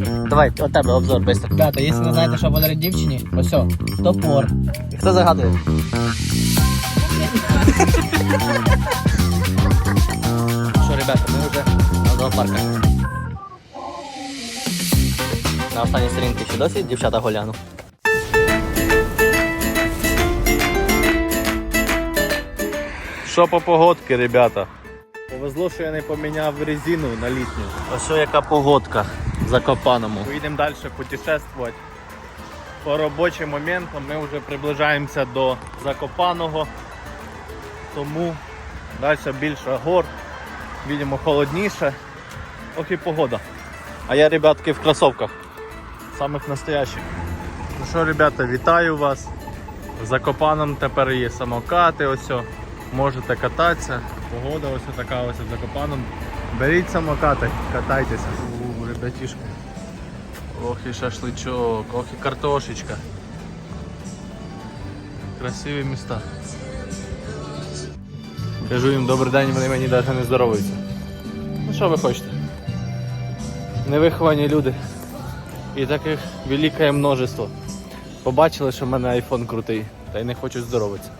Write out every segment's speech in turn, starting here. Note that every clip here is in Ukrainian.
Давай, от тебе обзор, быстро. Ребята, якщо не знаєте, що подарить дівчині, ось топор. Хто загадує? Що, ребята, ми вже на зоопарках. На останній сторінці ще досі дівчата голяну. Що по погодки, ребята? Повезло, що я не поміняв резину на літню. Ось що яка погодка Закопаному. Поїдемо далі путешествувати. По робочим моментам ми вже приближаємося до Закопаного. Тому далі більше гор, видимо холодніше. Ох і погода. А я, ребятки, в кросовках. Самих настоящих. Ну що, ребята, вітаю вас. В Закопаном тепер є самокати, ось. о. Можете кататися. Погода ось така ось в Закопаном. Беріть самокати, катайтеся. У, ребятішки. Ох і шашличок, ох і картошечка. Красиві міста. Кажу їм добрий день, вони мені навіть не здоровуються. Ну що ви хочете? Невиховані люди. І таких велике множество. Побачили, що в мене айфон крутий, та й не хочуть здоровитися.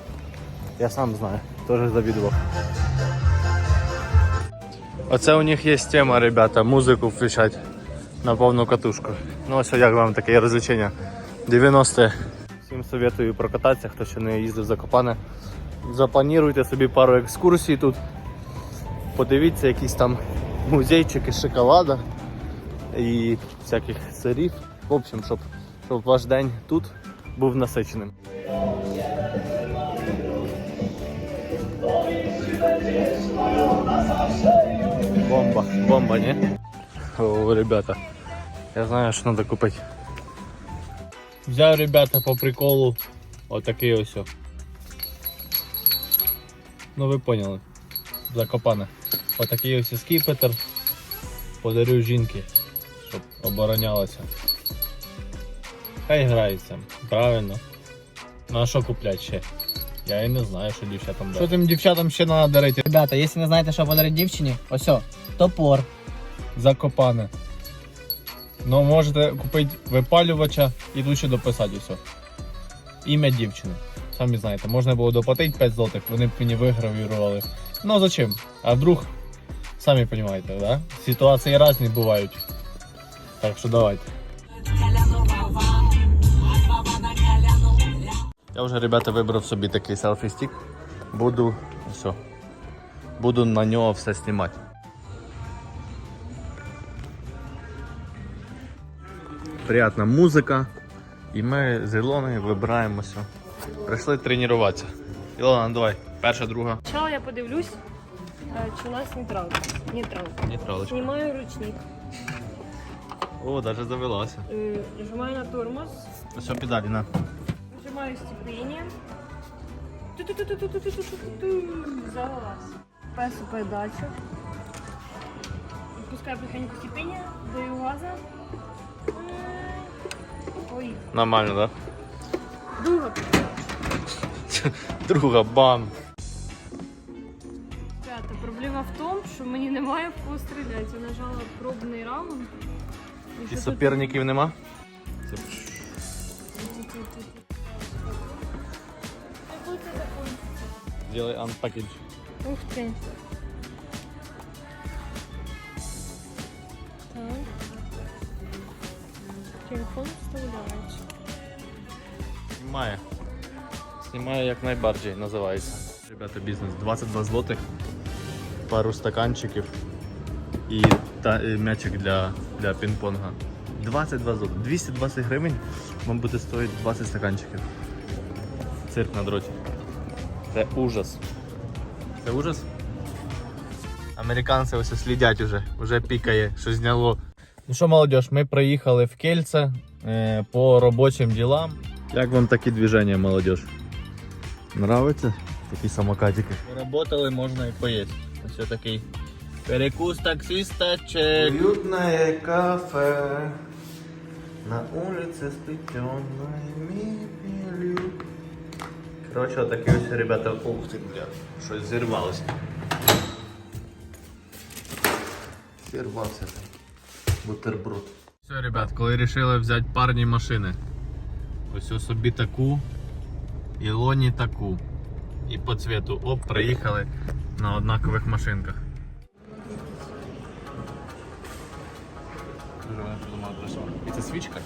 Я сам знаю, теж завідував. Оце у них є тема, ребята, музику включать на повну катушку. Ну ось як вам таке розвлечення. 90 Всім советую прокататися, хто ще не їздив в Закопане. Заплануйте собі пару екскурсій тут. Подивіться якісь там музейчики шоколада і всяких сирів. В общем, щоб, щоб ваш день тут був насиченим. Бомба, бомба, не? О, ребята, я знаю, що треба купити. Взяв, ребята, по приколу отакий ось. Ну ви поняли. Закопане. Отакий ось скіпетр. Подарю жінки, щоб оборонялася. Хай грається, правильно. Ну а що куплять ще? Я і не знаю, що дівчатам дати. Що тим дівчатам ще треба дарити? Ребята, якщо не знаєте, що подарить дівчині, ось топор. Закопане. Ну, можете купити випалювача і тут ще дописати все. Ім'я дівчини. Самі знаєте, можна було доплатити 5 злотих, вони б мені вигравірували. Ну зачем? А вдруг, самі розумієте, да? Ситуації різні бувають. Так що давайте. Я вже, ребята, вибрав собі такий селфі-стік. Буду все. Буду на нього все знімати. Приятна музика. І ми з Ілоною вибираємося. Прийшли тренуватися. Ілона, давай, перша, друга. Сначала я подивлюсь, е, чи у нас нейтралка. Нейтралка. Нейтралочка. Снимаю ручник. О, навіть завелася. Е, Нажимаю на тормоз. Все, педалі, на. Нажимаю. Ту-ту-ту-ту-ту-ту-ту-ту. Завелась. Песу передачу. Пускаю потихоньку сцепление. Даю газа. Ой. Нормально, так? Друга. Друга, бам. Ребята, проблема в тому, що мені немає в кого стріляти. Я нажала пробний раунд. І що тут- нема? Делай unpackage. Ух ти. Телефон вставляється. Знімає. Знімає як найбарджий називається. Ребята, бізнес 22 злотих, пару стаканчиків і, та, і м'ячик для, для пінг-понга. 22 злотих. 220 гривень вам буде стоїти 20 стаканчиків. Цирк на дроті. Це ужас. Це ужас? Американці ось слідять уже, вже пікає, що зняло. Ну що, молодь, ми приїхали в Кельце е, по робочим ділам. Як вам такі движення, молодь? Нравиться? Такі самокатики. Поработали, можна і поїсти. Ось такий перекус таксиста чек. Уютное кафе на улице с плетеной мебелью. Короче, вот такие ось, ребята, ух ты, бля, щось зірвалося. Зірвався там бутерброд. Все, ребят, коли вирішили взяти парні машини. Ось ось собі таку, і лоні таку. І по цвету. Оп, приїхали на однакових машинках. Дуже вона придумала красиво. І це свічка.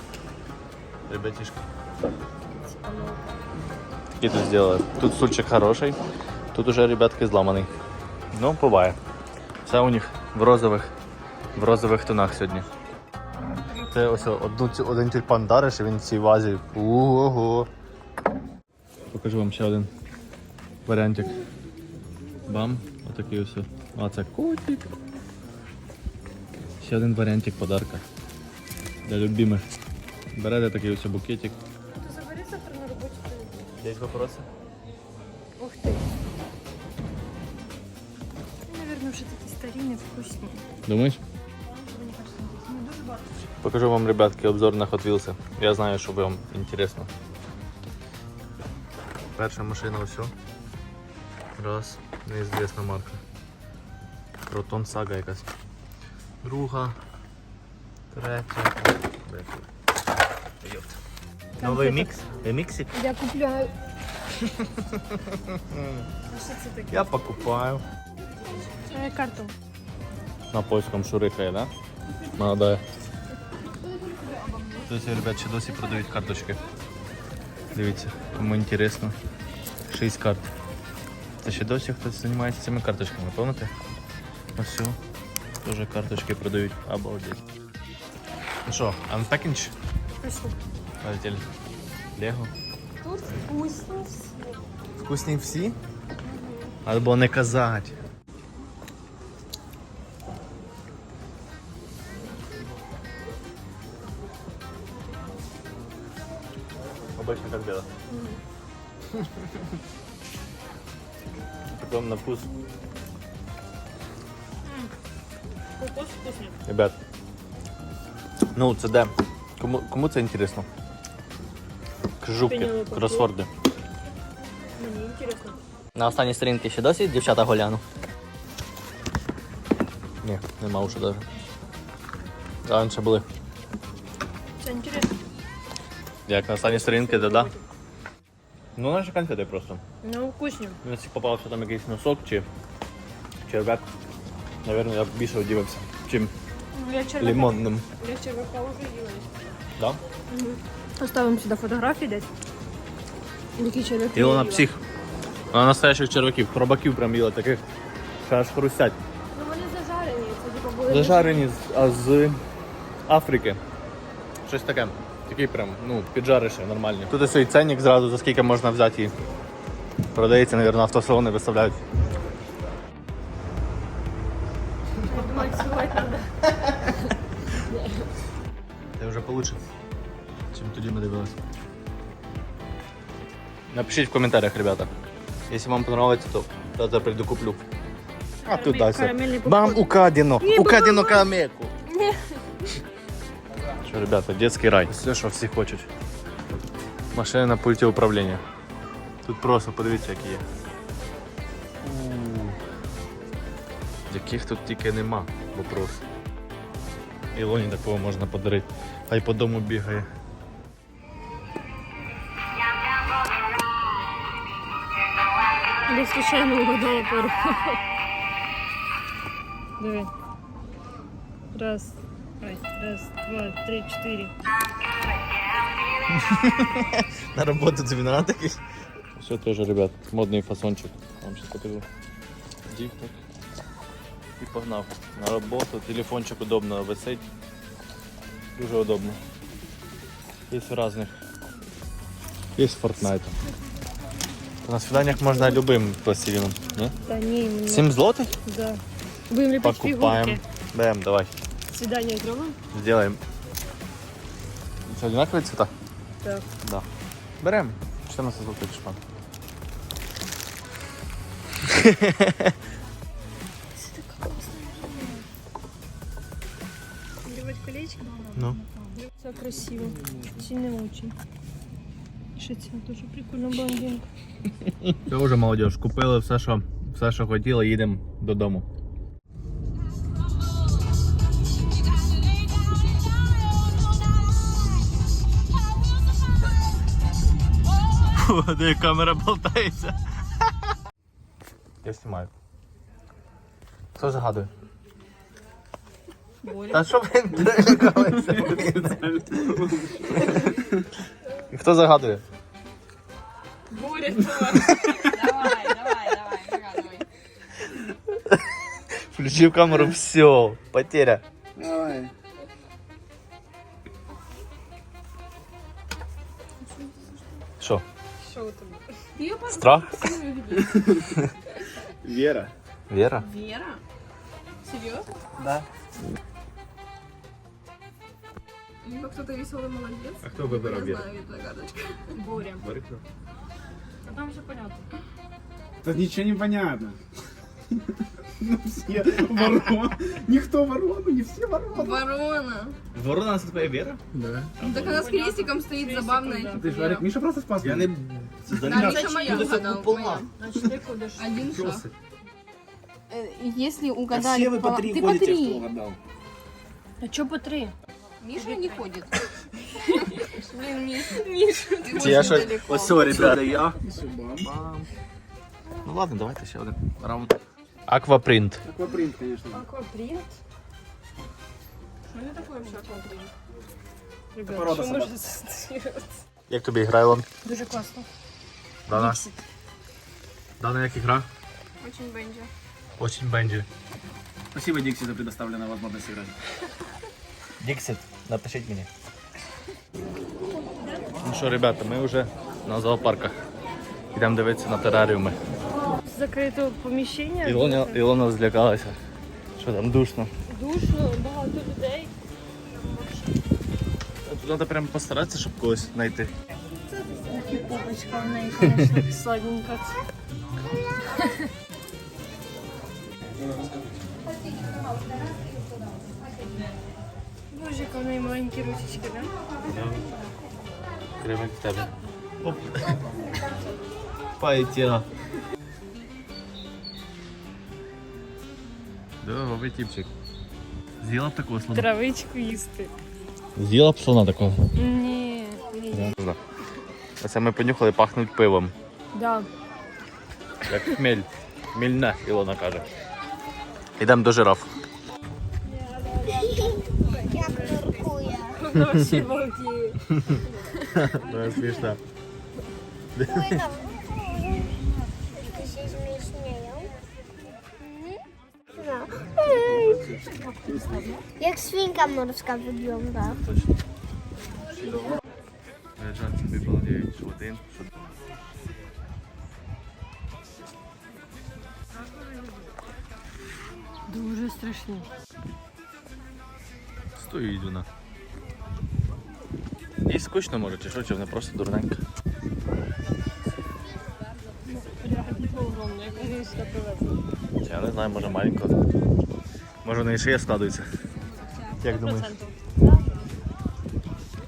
Ребятишка. Які тут зробили? Тут стульчик хороший, тут уже ребятки зламаний. Ну, буває. Все у них в розових, в розових тонах сьогодні. Це ось одну, один тюльпан дариш, і він в цій вазі. Ого. Покажу вам ще один варіантик. Бам, отакий ось. А це котик. Ще один варіантик подарка. Для любимих. Берете такий ось букетик. Ти забери завтра на роботі. Є вопроси? Ух ти. Наверное, вже такі старі, невкусні. Думаєш? Покажу вам, ребятки, обзор на Hot Wheels. Я знаю, що вам інтересно. Перша машина все. Раз, неізвісна марка. Протон Сага якась. Друга. Третя. Третя. Йопт. Новий мікс? Міксик? Я купляю. А що це таке? Я покупаю. Е, Карту. На польському шурихає, да? Молодая. Тут, ребят, ще досі продають карточки. Дивіться, кому інтересно. 6 карт. Це ще досі хтось займається цими карточками, пам'ятаєте? Ось все. Теж карточки продають. Обалдеть. Ну що, unpackage? Пішли. Полетели. Лего. Тут вкусні всі. Вкусні всі? Або не казати. Обычно. Потом на вкус. Кокос вкусний. Ребят. Ну, це де? Кому, кому це інтересно? Кружубки, Пенелопа Крус. кросворди. Мені інтересно. На останній сторінці ще досі дівчата голяну. Ні, нема уже даже. Раніше були. Це інтересно. Як на останній сторінці, то да. Ну, наші конфети просто. Ну, вкусні. Якщо попався там якийсь носок чи червяк, напевно, я б більше удивився, чим Ну, Я червяка, лимонним. я червяка вже їла. Да? Оставимо сюди фотографії десь. Які червяки. Ілона їла. псих. Вона настоящих червяків, хробаків прям їла таких, що аж хрустять. Ну вони зажарені, це типу були. Зажарені, з- а з Африки. Щось таке. Такий прям, ну, піджарише, нормальні. Тут ось і ценник зразу, за скільки можна взяти і продається, мабуть, автосалони виставляють. Це вже получше, чим тоді ми дивилися. Напишіть в коментарях, ребята. Якщо вам подобається, то завтра прийду куплю. А тут Бам, попкорн. украдено! Ні, Украдено карамельку! Ні. Що, ребята, детский рай. Все, що всі хочуть. Машина на пульті управління. Тут просто подивіться, які є. У. Яких тут тільки нема, вопрос. Ілоні такого можна подарити. Хай по дому бігає. Я случайно угадала пару. Диви. Раз. Ой, раз, два, три, чотири. На роботу тобі надо такий? Все теж, ребят, модний фасончик. Вам сейчас покажу. Дів так. І погнав. На роботу, телефончик удобно висить. Дуже удобно. Є в разных. Є з Fortnite. На свиданнях можна любим пластилином. Не? Та ні, ні. 7 злотих? Да. Будем лепить Покупаем. фигурки. Берем, давай. Свидание сделаем? Сделаем. Что, одинаковые цвета? Так. Да. Берем. 14 злотих шпан. Делать колечко? Ну. Все красиво. Сильно очень. Ще ця дуже прикольна блондинка. Все вже молодіж. Купили все, що, все, що хотіли, їдемо додому. де камера болтається. Я знімаю. Хто загадує? Та що ви перелякалися? Хто загадує? Давай, давай, давай, загадывай. Включив камеру, все, потеря. Страх? Вера. Вера? Вера? Серьезно? Да. Либо кто-то веселый молодец. А хто вибирав Я знаю, это загадочка. Боря. А там все понятно. Тут ничего не понятно. Ну все ворона. Никто ворона, не все вороны. Ворона. Ворона це твоя Вера? Да. Ну, так она с крестиком стоит забавная. Ты ж Миша просто спас. Я меня. не... Да, Миша моя угадал. моя. Значить, ти ходиш. Один шаг. Э, Если А угадали, все вы по три ты по ходите, три. кто угадал. А чого по три? Миша не ходит. Блин, Миша. Миша, ты Чи я очень що... далеко. Ось, все, ребята, я. Суба. Ну ладно, давайте ще один раунд. Аквапринт. Аквапринт, конечно. Аквапринт. Что это такое вообще аквапринт? Ребят, Порода що собак. може асоціювати? Як тобі гра, Ілон? Дуже класно. Дана? Діксіт. Дана, як гра? Очень бенджи. Очень бенджі. Спасибо, Дикси, за предоставленную возможность играть. Діксит, напишіть мені. Ну що, ребята, ми вже на зоопарках. Йдемо дивитися на тераріуми. Закрите поміщення. Ілона, Ілона злякалася. Що там душно. Душно, багато людей. Тут треба прямо постаратися, щоб когось знайти. Попочка в неї, звісно, сладенька. Боже, в неї маленькі ручечки, да? Кривик в тебе. Оп. Полетіла. Здоровий типчик. З'їла б такого слона? Травичку їсти. З'їла б слона такого. Ні, ні. Оце ми понюхали, пахнуть пивом. Да. Як хмель. Мільне, Ілона каже. Йдемо до жираф. Наші балді. Це смішно. Jak świnka morska wygląda. Лежать собі балдіють, що один, Дуже страшні. Стоїть вона. Їй скучно може, чи що, чи вона просто дурненька. Я не знаю, може маленько. Може в неї шия складується. Як думаєш?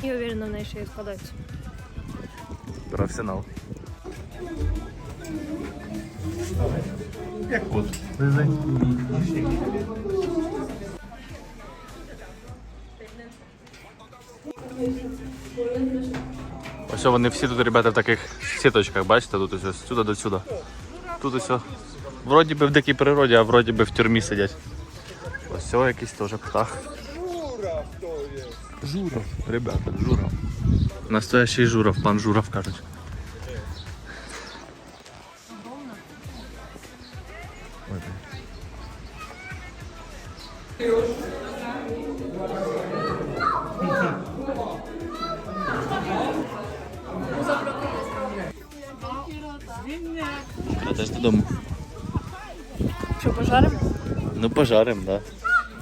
Я уверена, в неї ще й складається. Професіонал. Як кот. Ось вони всі тут, ребята, в таких сіточках, бачите, тут ось сюди до сюди. Тут ось. Вроді би в дикій природі, а вроді би в тюрмі сидять. Ось якийсь теж птах. Журов, ребята, Журов. Настоящий Журов, пан Журов кажуть. Ой, блін. Крадеш додому. Що, пожаримо? Ну пожарим, да.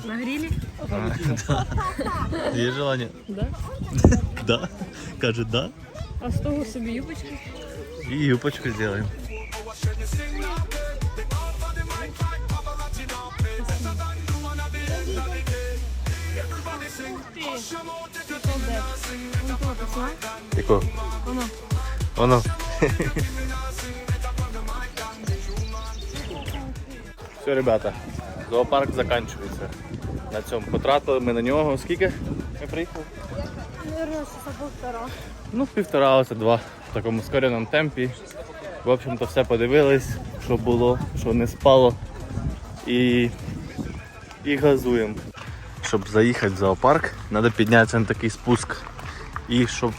На грилі? Є желання? Да. Да. Каже, да. А з того собі юбочки? І юпочку зробимо. Яко? Воно. Воно. Все, ребята, зоопарк закінчується. На цьому потратили ми на нього. Скільки? Ми приїхали? Полтора. Ну, півтора, оце два. в такому скореному темпі. В общем-то, все подивились, що було, що не спало. І, і газуємо. Щоб заїхати в зоопарк, треба піднятися на такий спуск. І щоб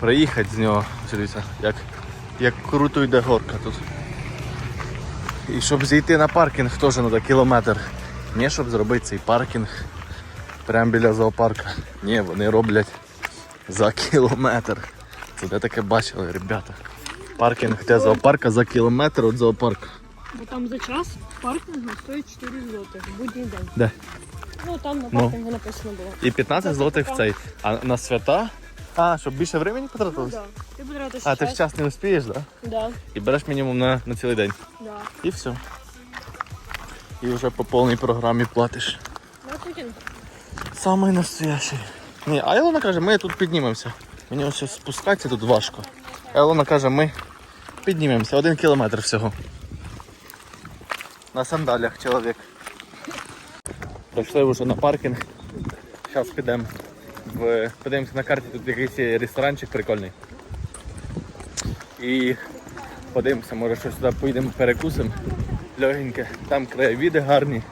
приїхати з нього, дивіться, як, як круто йде горка тут. І щоб зійти на паркінг, теж треба кілометр. Не щоб зробити цей паркінг прямо біля зоопарка. Ні, вони роблять за кілометр. Це де таке бачили, ребята. Паркінг для зоопарка за кілометр від зоопарка. Бо там за час паркінгу стоїть 4 злотих в будній день. Де? Ну там на Ну. паркінгу написано було. І 15 злотих в цей. А на свята? А, щоб більше времени Ну, да. Ти потратиш А, ти час. в час не успієш, так? Да? Да, І береш мінімум на, на цілий день. да. І все. І вже по повній програмі платиш. На Путін. Самий настоящий. Ні, а Елона каже, ми тут піднімемося. Мені ось спускатися тут важко. А Елона каже, ми піднімемося. Один кілометр всього. На сандалях чоловік. Прийшли вже на паркінг. Зараз підемо в. Подивимося на карті, тут якийсь ресторанчик прикольний. І подивимося, може щось сюди поїдемо перекусимо. Легеньке. Там краєвіди гарні.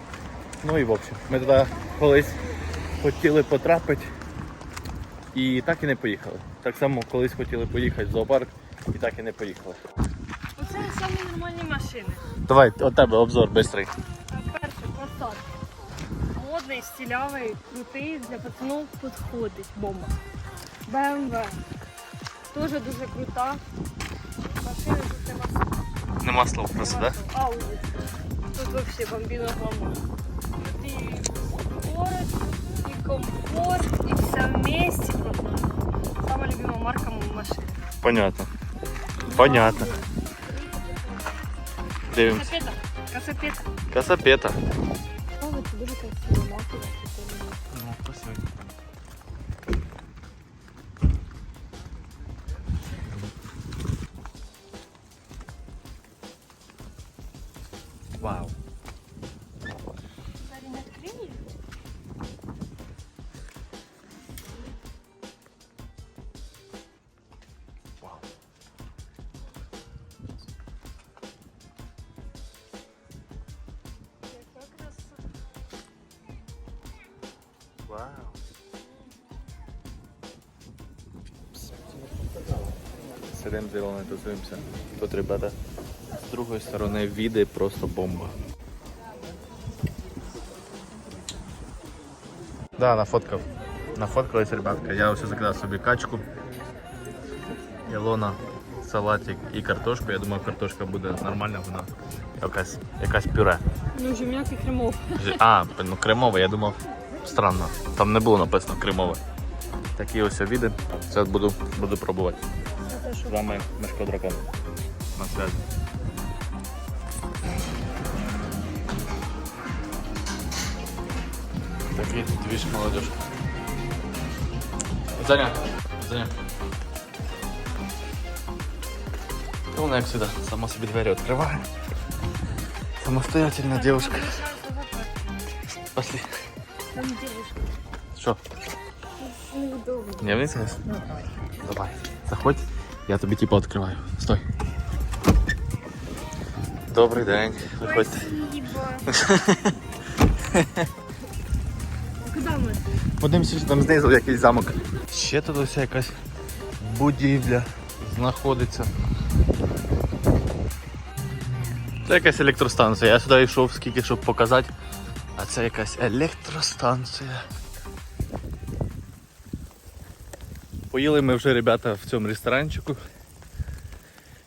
Ну і в общем, ми туди колись хотіли потрапити і так і не поїхали. Так само колись хотіли поїхати в зоопарк і так і не поїхали. Оце самі нормальні машини. Давай, от тебе обзор швидкий. Перший посад. Модний, стилявий, крутий, для пацанов підходить. Бомба. BMW. Теж дуже крута. Машини тут нема слов. Нема слов просто, Нема так? слов. Ауди. Тут вообще бомбіна гламур. Тут і скорость, і комфорт, і все вместе. Сама любима марка машин. Понятно. Понятно. Дивимося. Касапета. Касапета. Касапета. Але це дуже красиво, Тусуємося. Тут, ребята, з другої сторони віди просто бомба. Да, нафоткав. Нафоткались, ребятка. Я ось заказав собі качку. Ілона, салатик і картошку. Я думаю, картошка буде нормальна, вона якась, якась пюре. Ну, жем'як і кремов. А, ну кремове, я думав, странно. Там не було написано кремове. Такі ось віди. Зараз буду, буду пробувати. Це що? З вами Мешко Дракон. На связі. Такий двіж молодіж. Заня, Заня. Та Вона як завжди, сама собі двері відкриває. Самостоятельна девушка. Пошли. Там дівчинка. Що? Неудобно. Не вниз? Давай. Заходь, Я тобі типу відкриваю. Стой. Добрий день. Виходьте. Куди ми? Подивимося, що там знизу якийсь замок. Ще тут ось якась будівля знаходиться. Це якась електростанція. Я сюди йшов скільки, щоб показати. А це якась електростанція. Поїли ми вже, ребята, в цьому ресторанчику.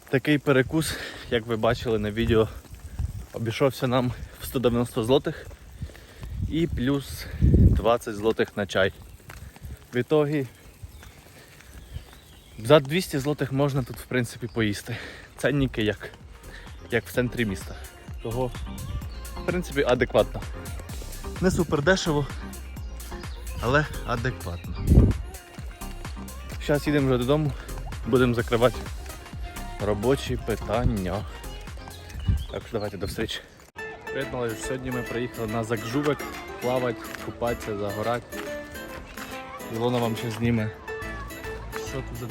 Такий перекус, як ви бачили на відео, обійшовся нам в 190 злотих і плюс 20 злотих на чай. В ітогі за 200 злотих можна тут в принципі поїсти. Ценники як, як в центрі міста. Того, в принципі, адекватно. Не супер дешево, але адекватно. Зараз їдемо вже додому, будемо закривати робочі питання. Так що давайте до зустрічі. Привіт, молодіж. Сьогодні ми приїхали на Закжувек плавати, купатися, загорати. Ілона вам ще зніме. Що тут за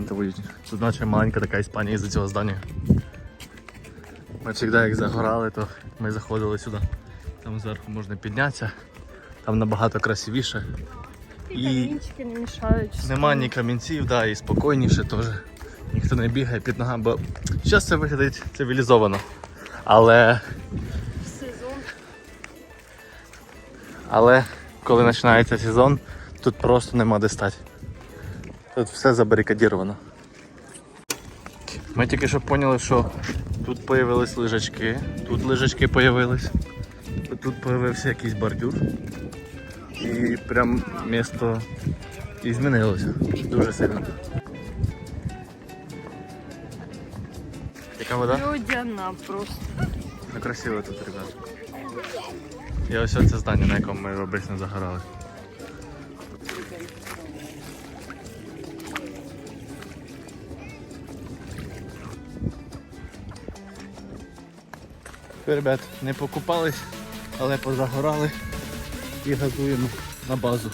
100% уютніше. Тут наче маленька така Іспанія із-за цього здання. Ми завжди як загорали, то ми заходили сюди. Там зверху можна піднятися, там набагато красивіше. І камінчики не мішають. нема ні камінців, да, і спокійніше теж. Ніхто не бігає під ногами, бо зараз це виглядить цивілізовано. Але, Сезон. але коли починається сезон, тут просто нема де стати. Тут все забарикадіровано. Ми тільки що поняли, що тут з'явились лежачки, тут лежачки з'явились, тут з'явився якийсь бордюр. І прям місто і змінилося дуже сильно. Яка вода? Людяна просто. Ну красиво тут, ребят. І ось це здання, на якому ми обично загорали. Ребят, не покупались, але позагорали і газуємо на базу.